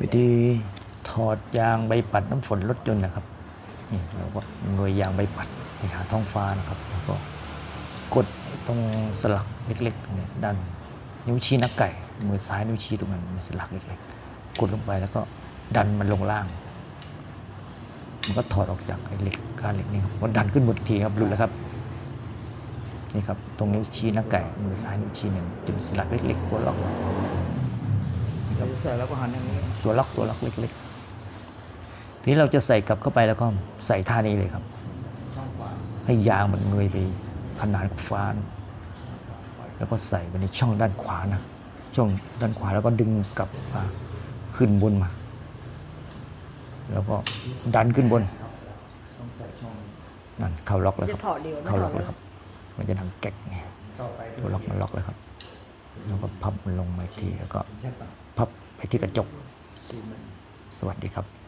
วิธีถอดยางใบปัดน้ำฝนรถยนต์นะครับนี่เราก็หน่วยยางใบปัดไปหาท้องฟ้านะครับแล้วก็กดตรงสลักเล็กๆเนี่ยด้านนิ้วชี้นักไก่ มือซ้ายนิ้วชี้ตรงนั้นมีสลักเล็กๆกดลงไปแล้วก็ดันมันลงล่าง มันก็ถอดออกจากไอ้เหล็กกานเหล็กนี่ครับก็ดันขึ้นหมดทีครับหลุดแล้วครับนี่ครับตรงนิ้วชี้นักไก่มือซ้ายนิ้วชี้เนี่ยจะมีสลักเล็กๆตัวล็อก ส่แล้วก็หันอย่างนี้ตัวล็อกตัวล็อกเล็กๆ ทีนี้เราจะใส่กลับเข้าไปแล้วก็ใส่ท่านี้เลยครับช่องขวาให้ยางมันเงยไปขนานกับฟ้านะแล้วก็ใส่ไปในช่องด้านขวานะ ช่องด้านขวาแล้วก็ดึงกลับมาขึ้นบนมา แล้วก็ดันขึ้นบนต้องใส่ช่องนั่นเข้าล็อกแล้วคจะรับถอดดีกว่าไม่เข้าถล็ออดกเลแล้วยครับ มันจะดังแก๊กไงต่อไปตัวล็อกมันล็อกแล้วครับแล้วก็พับมันลงมาอีกทีแล้วก็ใช่ปะพับ ไปที่กระจก สวัสดีครับ